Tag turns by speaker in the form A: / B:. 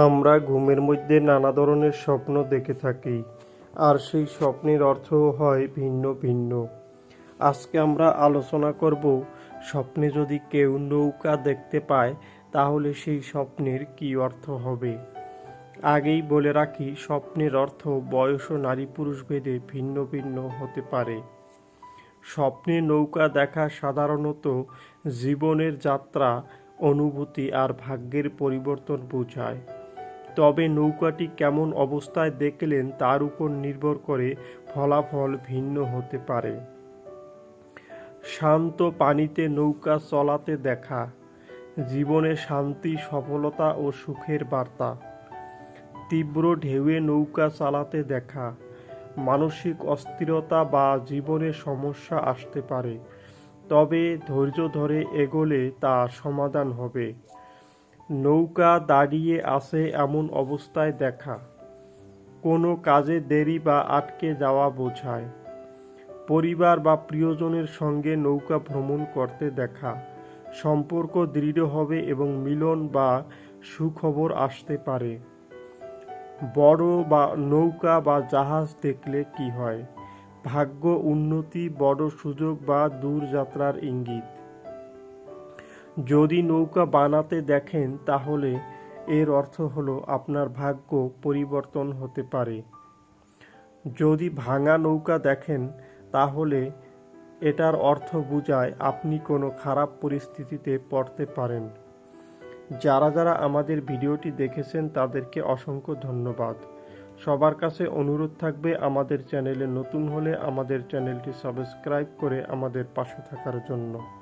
A: আমরা ঘুমের মধ্যে নানা ধরনের স্বপ্ন দেখে থাকি, আর সেই স্বপ্নের অর্থও হয় ভিন্ন ভিন্ন। আজকে আমরা আলোচনা করব, স্বপ্নে যদি কেউ নৌকা দেখতে পায়, তাহলে সেই স্বপ্নের কী অর্থ হবে? আগেই বলে রাখি, স্বপ্নের অর্থ বয়স ও নারী পুরুষ ভেদে ভিন্ন ভিন্ন হতে পারে। স্বপ্নে নৌকা দেখা সাধারণত জীবনের যাত্রা, অনুভূতি আর ভাগ্যের পরিবর্তন বোঝায়। তবে নৌকাটি কেমন অবস্থায় দেখলেন তার উপর নির্ভর করে ফলাফল ভিন্ন হতে পারে। শান্ত পানিতে নৌকা চলাতে দেখা, জীবনে শান্তি, সফলতা ও সুখের বার্তা। তীব্র ঢেউয়ে নৌকা চালাতে দেখা, মানসিক অস্থিরতা বা জীবনে সমস্যা আসতে পারে, তবে ধৈর্য ধরে এগোলে তা সমাধান হবে। নৌকা দাঁড়িয়ে আছে এমন অবস্থায় দেখা। কোনো কাজে দেরি বা আটকে যাওয়া বোঝায়। পরিবার বা প্রিয়জনের সঙ্গে নৌকা ভ্রমণ করতে দেখা। সম্পর্ক দৃঢ় হবে এবং মিলন বা সুখবর আসতে পারে। বড় বা নৌকা বা জাহাজ দেখলে কি হয়? ভাগ্য, উন্নতি, বড় সুযোগ বা দূরযাত্রার ইঙ্গিত। যদি নৌকা বানাতে দেখেন, তাহলে এর অর্থ হলো আপনার ভাগ্য পরিবর্তন হতে পারে। যদি ভাঙা নৌকা দেখেন, তাহলে এটার অর্থ বোঝায় আপনি কোনো খারাপ পরিস্থিতিতে পড়তে পারেন। যারা যারা আমাদের ভিডিওটি দেখেছেন, তাদেরকে অসংখ্য ধন্যবাদ। সবার কাছে অনুরোধ থাকবে, আমাদের চ্যানেলে নতুন হলে আমাদের চ্যানেলটি সাবস্ক্রাইব করে আমাদের পাশে থাকার জন্য।